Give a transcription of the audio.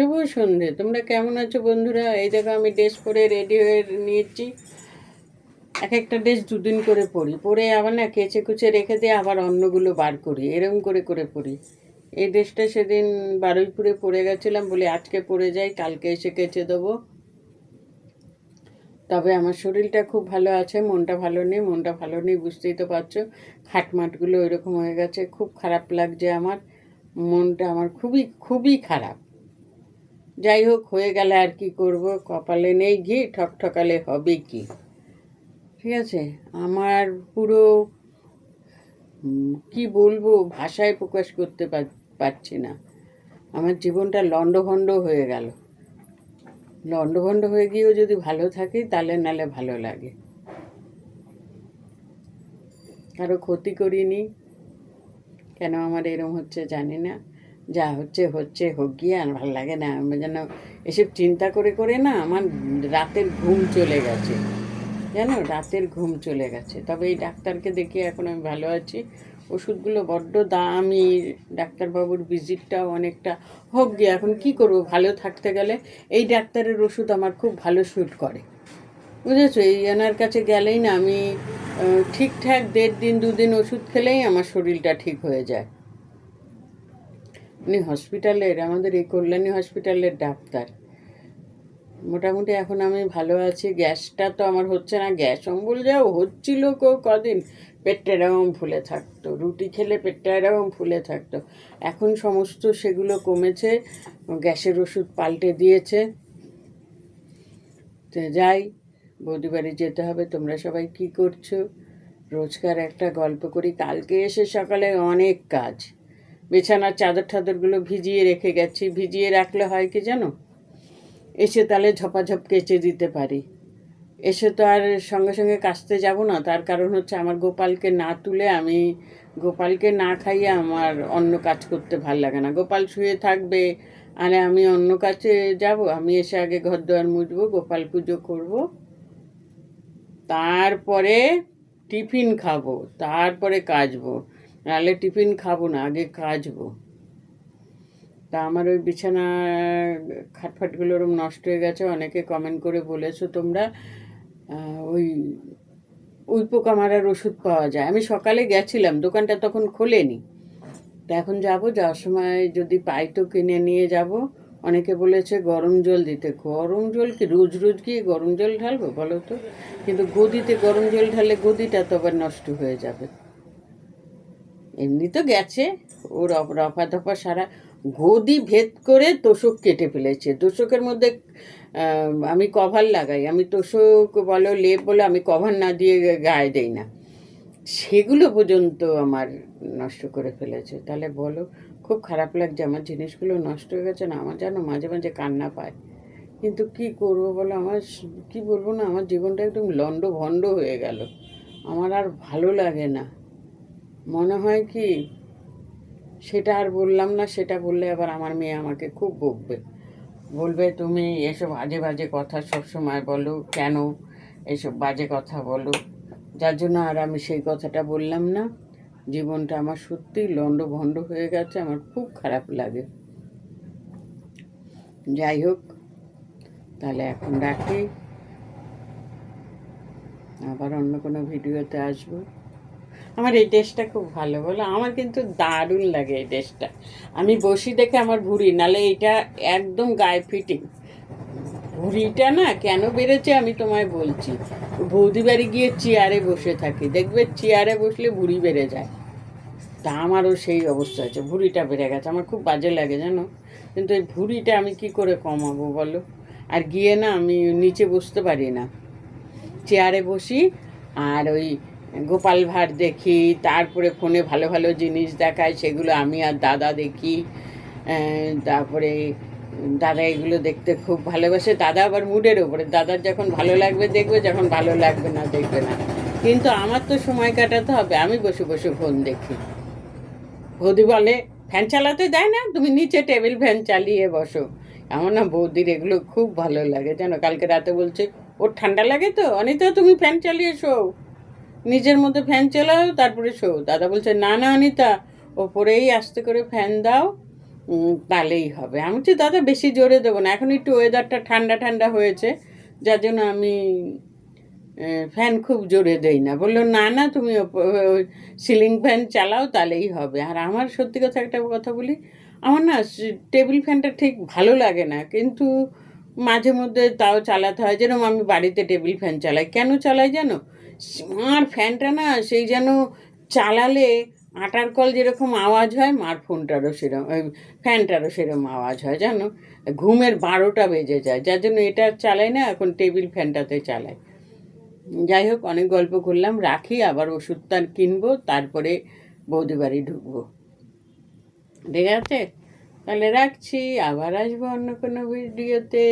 শুভ সন্ধে তোমরা কেমন আছো বন্ধুরা? এই দেখো আমি ড্রেস পরে রেডি হয়ে নিয়েছি। এক একটা ড্রেস দুদিন করে পরি। পরে আবার না কেচে কুচে রেখে দিয়ে আবার অন্যগুলো বার করি। এরকম করে করে পরি। এই ড্রেসটা সেদিন বারুইপুরে পরে গেছিলাম বলে আজকে পরে যাই, কালকে এসে কেচে দেবো। তবে আমার শরীরটা খুব ভালো আছে, মনটা ভালো নেই, মনটা ভালো নেই, বুঝতেই তো পারছ। খাটমাটগুলো ওইরকম হয়ে গেছে। খুব খারাপ লাগছে আমার। মনটা আমার খুবই খুবই খারাপ। যাই হোক, হয়ে গেলে আর কি করব? কপালে নেই ঘি, ঠকঠকালে হবে কি? ঠিক আছে? আমার পুরো কি বলব, ভাষায় প্রকাশ করতে পার- পারছি না। আমার জীবনটা লণ্ডভণ্ড হয়ে গেল। লণ্ডভণ্ড হয়ে গিয়েও যদি ভালো থাকি, তাহলে নালে ভালো লাগে। কারও ক্ষতি করিনি। কেন আমার এরম হচ্ছে জানি না। যা হচ্ছে হচ্ছে, হোক, গিয়ে আর ভালো লাগে না। আমি যেন এসব চিন্তা করে করে না আমার রাতের ঘুম চলে গেছে। জানো? রাতের ঘুম চলে গেছে। তবে এই ডাক্তারকে দেখিয়ে এখন আমি ভালো আছি। ওষুধগুলো বড্ড দামি। ডাক্তারবাবুর ভিজিটটাও অনেকটা হোক গিয়ে, এখন কি করব? ভালো থাকতে গেলে এই ডাক্তারের ওষুধ আমার খুব ভালো শ্যুট করে। বুঝেছ? এই এনার কাছে গেলেই না আমি ঠিকঠাক দেড় দিন, দুদিন ওষুধ খেলেই আমার শরীরটা ঠিক হয়ে যায়। উনি হসপিটালের আমাদের এই কল্যাণী হসপিটালের ডাক্তার। মোটামুটি এখন আমি ভালো আছি। গ্যাসটা তো আমার হচ্ছে না, গ্যাস অম্বল যাও হচ্ছিল কেউ কদিন, পেটটা এরকম ফুলে থাকতো, রুটি খেলে পেটটা এরকম ফুলে থাকতো। এখন সমস্ত সেগুলো কমেছে, গ্যাসের ওষুধ পাল্টে দিয়েছে। তো যাই, বৌদি বাড়ি যেতে হবে, তোমরা সবাই কি করছ? রোজকার একটা গল্প করি। কালকে এসে সকালে অনেক কাজ। বিছানার চাদর টাদরগুলো ভিজিয়ে রেখে গেছি। ভিজিয়ে রাখলে হয় কি জানো? এসে তাহলে ঝপাঝপ কেচে দিতে পারি। এসে তো আর সঙ্গে সঙ্গে কাচতে যাব না। তার কারণ হচ্ছে আমার গোপালকে না তুলে আমি গোপালকে না খাইয়ে আমার অন্য কাজ করতে ভালো লাগে না। গোপাল শুয়ে থাকবে, আরে আমি অন্য কাছে যাব। আমি এসে আগে ঘর দুয়ার মুছবো, গোপাল পুজো করব। তারপরে টিফিন খাব, তারপরে কাচবো। নাহলে টিফিন খাব না, আগে কাচবো। তা আমার ওই বিছানা খাটফাটগুলো ওরম নষ্ট হয়ে গেছে, অনেকে কমেন্ট করে বলেছ তোমরা ওই উই পোকা মারার ওষুধ পাওয়া যায়। আমি সকালে গেছিলাম, দোকানটা তখন খোলেনি। তা এখন যাব, যাওয়ার সময় যদি পাই তো কিনে নিয়ে যাব। অনেকে বলেছে গরম জল দিতে। গরম জল কি? রোজ রোজ গিয়ে গরম জল ঢালবো বলো তো? কিন্তু গদিতে গরম জল ঢাললে গদিটা তো আবার নষ্ট হয়ে যাবে। এমনি তো গেছে। ও রফা দফা সারা গদি ভেদ করে তোষক কেটে ফেলেছে। তোষকের মধ্যে আমি কভার লাগাই। আমি তোষক বলো, লেপ বলো, আমি কভার না দিয়ে গায়ে দেই না। সেগুলো পর্যন্ত আমার নষ্ট করে ফেলেছে। তাহলে বলো, খুব খারাপ লাগছে আমার জিনিসগুলো নষ্ট হয়ে গেছে না? আমার যেন মাঝে মাঝে কান্না পায়। কিন্তু কি করব বলো? আমার কি বলব না? আমার জীবনটা একদম লন্ড ভন্ড হয়ে গেল। আমার আর ভালো লাগে না। মনে হয় কি, সেটা আর বললাম না, সেটা বললে আবার আমার মেয়ে আমাকে খুব বকবে। বলবে, তুমি এসব আজে বাজে কথা সব সময় বলো, কেন এসব বাজে কথা বলো? যার জন্য আর আমি সেই কথাটা বললাম না। জীবনটা আমার সত্যি লন্ড ভন্ড হয়ে গেছে, আমার খুব খারাপ লাগে। যাই হোক, তাহলে এখন রাখি। আবার অন্য কোনো ভিডিওতে আসব। আমার এই ড্রেসটা খুব ভালো, বলো? আমার কিন্তু দারুণ লাগে এই ড্রেসটা। আমি বসি দেখে আমার ভুঁড়ি, নালে এটা একদম গায়ে ফিটিং ভুঁড়িটা না কেন বেড়েছে আমি তোমায় বলছি। বৌদি বাড়ি গিয়ে চেয়ারে বসে থাকি, দেখবে চেয়ারে বসলে ভুঁড়ি বেড়ে যায়। তা আমারও সেই অবস্থা আছে ভুঁড়িটা বেড়ে গেছে। আমার খুব বাজে লাগে জানো? কিন্তু এই ভুঁড়িটা আমি কি করে কমাবো, বলো? আর গিয়ে না আমি নিচে বসতে পারি না। চেয়ারে বসি, আর ওই গোপাল ভাঁড় দেখি, তারপরে ফোনে ভালো ভালো জিনিস দেখায়, সেগুলো আমি আর দাদা দেখি। তারপরে দাদা এগুলো দেখতে খুব ভালোবাসে, দাদা আবার মুডের ওপরে দাদার যখন ভালো লাগবে দেখবে, যখন ভালো লাগবে না দেখবে না। কিন্তু আমার তো সময় কাটাতে হবে, আমি বসে বসে ফোন দেখি। বৌদি বলে, ফ্যান চালাতে দেয় না, তুমি নিচে টেবিল ফ্যান চালিয়ে বসো। আমার না বৌদির এগুলো খুব ভালো লাগে, জানো, কালকে রাতে বলছে, ওর ঠান্ডা লাগে তো, অনিতা তুমি ফ্যান চালিয়ে শো। নিজের মধ্যে ফ্যান চালাও, তারপরে শো। দাদা বলছে, না না, অনিতা, ওপরেই আস্তে করে ফ্যান দাও তাহলেই হবে। আমি বলছি, দাদা, বেশি জোরে দেবো না। এখন একটু ওয়েদারটা ঠান্ডা ঠান্ডা হয়েছে, যার জন্য আমি ফ্যান খুব জোরে দেই না। বলল, না না, তুমি সিলিং ফ্যান চালাও, তাহলেই হবে। আর আমার সত্যি কথা একটা কথা বলি, আমার না টেবিল ফ্যানটা ঠিক ভালো লাগে না, কিন্তু মাঝে মধ্যে তাও চালাতে হয়। যেরকম আমি বাড়িতে টেবিল ফ্যান চালাই। কেন চালাই জানো? মার ফ্যানটা না সেই যেন চালালে আটার কল যেরকম আওয়াজ হয় মার ফোনটারও সেরকম ফ্যানটারও সেরকম আওয়াজ হয়, জানো? ঘুমের বারোটা বেজে যায়, যার জন্য এটা চালাই না, এখন টেবিল ফ্যানটাতে চালাই যাই হোক, অনেক গল্প করলাম, রাখি, আবার ওষুধটা কিনবো, তারপরে বৌদি বাড়ি ঢুকবো। ঠিক আছে? তাহলে রাখছি, আবার আসব অন্য কোনো ভিডিওতে।